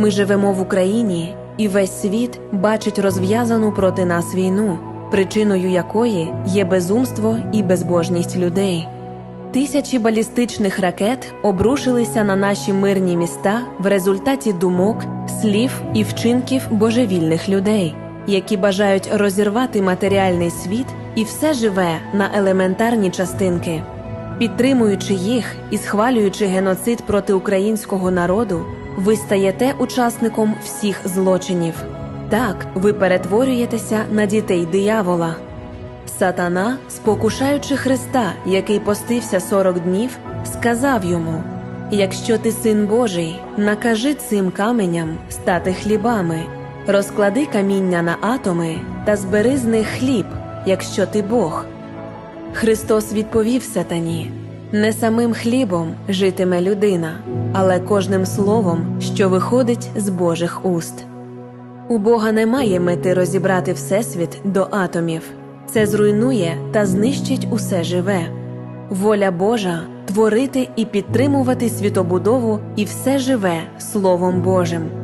Ми живемо в Україні, і весь світ бачить розв'язану проти нас війну, причиною якої є безумство і безбожність людей. Тисячі балістичних ракет обрушилися на наші мирні міста в результаті думок, слів і вчинків божевільних людей, які бажають розірвати матеріальний світ і все живе на елементарні частинки. Підтримуючи їх і схвалюючи геноцид проти українського народу, ви стаєте учасником всіх злочинів. Так, ви перетворюєтеся на дітей диявола. Сатана, спокушаючи Христа, який постився сорок днів, сказав йому: Якщо ти син Божий, накажи цим каменям стати хлібами, розклади каміння на атоми та збери з них хліб, якщо ти Бог. Христос відповів сатані: Не самим хлібом житиме людина, але кожним словом, що виходить з Божих уст. У Бога немає мети розібрати Всесвіт до атомів. Це зруйнує та знищить усе живе. Воля Божа творити і підтримувати світобудову і все живе Словом Божим.